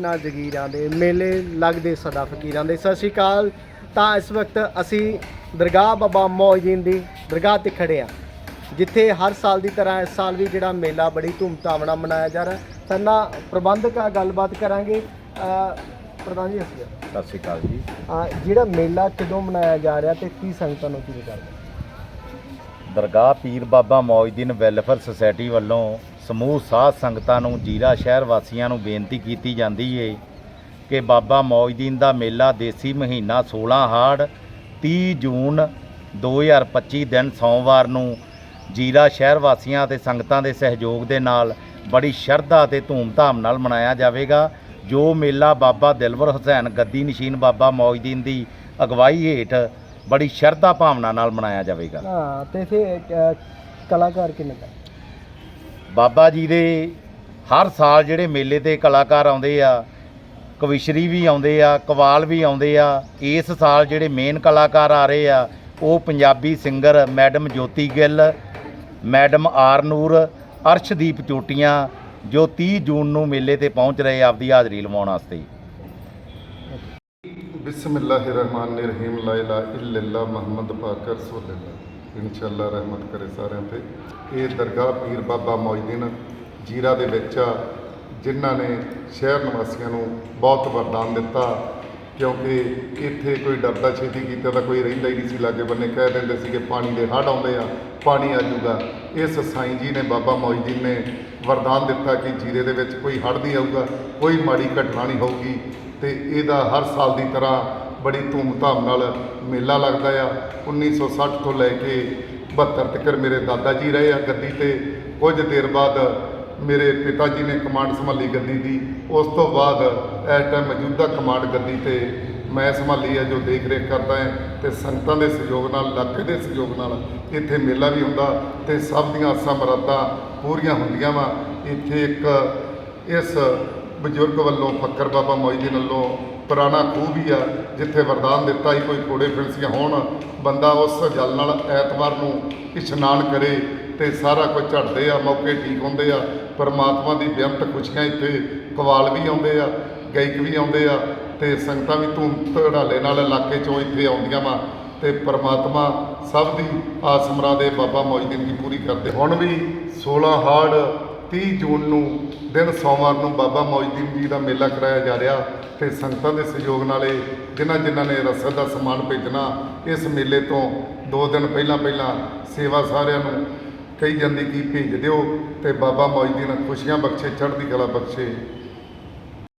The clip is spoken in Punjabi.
ਨਾ ਜਗੀਰਾਂ ਦੇ ਮੇਲੇ ਲੱਗਦੇ ਸਦਾ ਫਕੀਰਾਂ ਦੇ। ਸਤਿ ਸ਼੍ਰੀ ਅਕਾਲ। ਤਾਂ ਇਸ ਵਕਤ ਅਸੀਂ ਦਰਗਾਹ ਬਾਬਾ ਮੌਜੀਨ ਦੀ ਦਰਗਾਹ ਤੇ ਖੜੇ ਆ ਜਿੱਥੇ ਹਰ ਸਾਲ ਦੀ ਤਰ੍ਹਾਂ ਇਸ ਸਾਲ ਵੀ ਜਿਹੜਾ ਮੇਲਾ ਬੜੀ ਧੂਮਧਾਮ ਨਾਲ ਮਨਾਇਆ ਜਾ ਰਿਹਾ। ਸੰਨਾ ਪ੍ਰਬੰਧਕ ਆ ਗੱਲਬਾਤ ਕਰਾਂਗੇ। ਪ੍ਰਧਾਨ ਜੀ ਅਸੀਂ ਸਤਿ ਸ਼੍ਰੀ ਅਕਾਲ ਜੀ। ਜਿਹੜਾ ਮੇਲਾ ਕਦੋਂ ਮਨਾਇਆ ਜਾ ਰਿਹਾ ਤੇ ਕੀ ਸੰਗਤਾਂ ਨੂੰ ਕੀ ਕਰਦੇ ਦਰਗਾਹ ਪੀਰ ਬਾਬਾ ਮੌਜਦੀਨ ਵੈਲਫੇਅਰ ਸੁਸਾਇਟੀ ਵੱਲੋਂ ਸਮੂਹ ਸਾਧ ਸੰਗਤਾਂ ਨੂੰ ਜੀਰਾ ਸ਼ਹਿਰ ਵਾਸੀਆਂ ਨੂੰ ਬੇਨਤੀ ਕੀਤੀ ਜਾਂਦੀ ਏ ਕਿ ਬਾਬਾ ਮੌਜਦੀਨ ਦਾ ਮੇਲਾ ਦੇਸੀ ਮਹੀਨਾ 16 ਹਾੜ 30 ਜੂਨ 2025 ਦਿਨ ਸੋਮਵਾਰ ਨੂੰ ਜੀਰਾ ਸ਼ਹਿਰ ਵਾਸੀਆਂ ਅਤੇ ਸੰਗਤਾਂ ਦੇ ਸਹਿਯੋਗ ਦੇ ਨਾਲ ਬੜੀ ਸ਼ਰਧਾ ਅਤੇ ਧੂਮਧਾਮ ਨਾਲ ਮਨਾਇਆ ਜਾਵੇਗਾ। ਜੋ ਮੇਲਾ ਬਾਬਾ ਦਿਲਵਰ ਹੁਸੈਨ ਗੱਦੀ ਨਸ਼ੀਨ ਬਾਬਾ ਮੌਜਦੀਨ ਦੀ ਅਗਵਾਈ ਹੇਠ ਬੜੀ ਸ਼ਰਧਾ ਭਾਵਨਾ ਨਾਲ ਮਨਾਇਆ ਜਾਵੇਗਾ। ਹਾਂ, ਤੇ ਫਿਰ ਕਲਾਕਾਰ ਕਿੰਨੇ ਬਾਬਾ ਜੀ ਦੇ ਹਰ ਸਾਲ ਜਿਹੜੇ ਮੇਲੇ ਤੇ ਕਲਾਕਾਰ ਆਉਂਦੇ ਆ, ਕਵਿਸ਼ਰੀ ਵੀ ਆਉਂਦੇ ਆ, ਕਵਾਲ ਵੀ ਆਉਂਦੇ ਆ, ਇਸ ਸਾਲ ਜਿਹੜੇ ਮੇਨ ਕਲਾਕਾਰ ਆ ਰਹੇ ਆ, ਉਹ Punjabi singer madam Jyoti Gill, madam R Noor Arshdeep ਚੋਟੀਆਂ, ਜੋ 30 ਜੂਨ ਨੂੰ ਮੇਲੇ ਤੇ ਪਹੁੰਚ ਰਹੇ ਆਪਦੀ ਹਾਜ਼ਰੀ ਲਵਾਉਣ ਵਾਸਤੇ। ਬਿਸਮਿਲ੍ਲਾਹਿਰਰਹਿਮਾਨਿਰਰਹੀਮ ਲਾ ਇਲਾਹਾ ਇਲੱਲਾ ਮੁਹੰਮਦ ਪਾਕ ਰਸੂਲullah ਇਨਸ਼ਾਅੱਲਾ ਰਹਿਮਤ ਕਰੇ ਸਾਰਿਆਂ ਤੇ। ਇਹ ਦਰਗਾਹ ਪੀਰ ਬਾਬਾ ਮੌਜਦੀਨ ਜੀਰਾ ਦੇ ਵਿੱਚ ਆ, ਜਿਨ੍ਹਾਂ ਨੇ ਸ਼ਹਿਰ ਨਿਵਾਸੀਆਂ ਨੂੰ ਬਹੁਤ ਵਰਦਾਨ ਦਿੱਤਾ, ਕਿਉਂਕਿ ਇੱਥੇ ਕੋਈ ਡਰਦਾ ਛੇਤੀ ਕੀਤਾ ਤਾਂ ਕੋਈ ਰਹਿੰਦਾ ਹੀ ਨਹੀਂ ਸੀ, ਲਾਗੇ ਬੰਨੇ ਕਹਿ ਦਿੰਦੇ ਸੀ ਕਿ ਪਾਣੀ ਦੇ ਹੜ੍ਹ ਆਉਂਦੇ ਆ, ਪਾਣੀ ਆ ਜਾਊਗਾ। ਇਸ ਸਾਈਂ ਜੀ ਨੇ ਬਾਬਾ ਮੌਜਦੀਨ ਨੇ ਵਰਦਾਨ ਦਿੱਤਾ ਕਿ ਜੀਰੇ ਦੇ ਵਿੱਚ ਕੋਈ ਹੜ੍ਹ ਨਹੀਂ ਆਊਗਾ, ਕੋਈ ਮਾੜੀ ਘਟਨਾ ਨਹੀਂ ਹੋਊਗੀ, ਤੇ ਇਹਦਾ ਹਰ ਸਾਲ ਦੀ ਤਰ੍ਹਾਂ ਬੜੀ ਧੂਮਧਾਮ ਨਾਲ ਮੇਲਾ ਲੱਗਦਾ ਆ। 1960 ਤੋਂ ਲੈ ਕੇ 72 ਤੱਕ ਮੇਰੇ ਦਾਦਾ ਜੀ ਰਹੇ ਆ ਗੱਦੀ ਤੇ। ਕੁਝ ਦੇਰ ਬਾਅਦ ਮੇਰੇ ਪਿਤਾ ਜੀ ਨੇ ਕਮਾਂਡ ਸੰਭਾਲੀ ਗੱਦੀ ਦੀ। ਉਸ ਤੋਂ ਬਾਅਦ ਇਸ ਟਾਈਮ ਮੌਜੂਦਾ ਕਮਾਂਡ ਗੱਦੀ ਤੇ ਮੈਂ ਸੰਭਾਲੀ ਹੈ ਜੋ ਦੇਖ ਰੇਖ ਕਰਦਾ ਹਾਂ ਤੇ ਸੰਗਤਾਂ ਦੇ ਸਹਿਯੋਗ ਨਾਲ, ਇਲਾਕੇ ਦੇ ਸਹਿਯੋਗ ਨਾਲ ਇੱਥੇ ਮੇਲਾ ਵੀ ਹੁੰਦਾ ਤੇ ਸਭ ਦੀਆਂ ਆਸਾਂ ਮੁਰਾਦਾਂ ਪੂਰੀਆਂ ਹੁੰਦੀਆਂ ਵਾ। ਇੱਥੇ ਇੱਕ ਇਸ ਬਜ਼ੁਰਗ ਵੱਲੋਂ ਫੱਕਰ ਬਾਬਾ ਮੋਈਦੀਨ ਵੱਲੋਂ ਪੁਰਾਣਾ ਖੂਹ ਵੀ ਆ, ਜਿੱਥੇ ਵਰਦਾਨ ਦਿੱਤਾ ਸੀ, ਕੋਈ ਕੋੜੇ ਫਿਲਸੀਆਂ ਹੋਣ, ਬੰਦਾ ਉਸ ਜਲ ਨਾਲ ਐਤਵਾਰ ਨੂੰ ਇਸ਼ਨਾਨ ਕਰੇ ਤੇ ਸਾਰਾ ਕੁਝ ਝੜਦੇ ਆ, ਮੌਕੇ ਠੀਕ ਹੁੰਦੇ ਆ, ਪਰਮਾਤਮਾ ਦੀ ਬੇਅੰਤ ਖੁਸ਼ੀਆਂ ਇੱਥੇ ਕਵਾਲ ਵੀ ਆਉਂਦੇ ਆ, ਗਾਇਕ ਵੀ ਆਉਂਦੇ ਆ, ਤੇ ਸੰਗਤਾਂ ਵੀ ਧੂਮ ਧੜਾਲੇ ਨਾਲ ਇਲਾਕੇ ਚੋਂ ਇੱਥੇ ਆਉਂਦੀਆਂ ਵਾ, ਤੇ ਪਰਮਾਤਮਾ ਸਭ ਦੀ ਆਸਮਰਾ ਦੇ ਬਾਬਾ ਮੌਜਦੀਨ ਦੀ ਪੂਰੀ ਕਰਦੇ ਹੁਣ ਵੀ 16 ਹਾੜ 30 ਜੂਨ ਨੂੰ ਦਿਨ ਸੋਮਵਾਰ ਨੂੰ ਬਾਬਾ ਮੌਜਦੀਨ ਜੀ ਦਾ ਮੇਲਾ ਕਰਾਇਆ ਜਾ ਰਿਹਾ ਤੇ ਸੰਗਤਾਂ ਦੇ ਸਹਿਯੋਗ ਨਾਲ ਇਹ ਜਿਨ੍ਹਾਂ ਜਿਨ੍ਹਾਂ ਨੇ ਰਸਦ ਦਾ ਸਮਾਨ ਭੇਜਣਾ ਇਸ ਮੇਲੇ ਤੋਂ 2 ਦਿਨ ਪਹਿਲਾਂ ਪਹਿਲਾਂ ਸੇਵਾ ਸਾਰਿਆਂ ਨੂੰ ਕਹੀ ਜਾਂਦੀ ਕਿ ਭੇਜ ਦਿਓ ਤੇ ਬਾਬਾ ਮੌਜਦੀਨ ਖੁਸ਼ੀਆਂ ਬਖਸ਼ੇ, ਚੜ੍ਹਦੀ ਕਲਾ ਬਖਸ਼ੇ।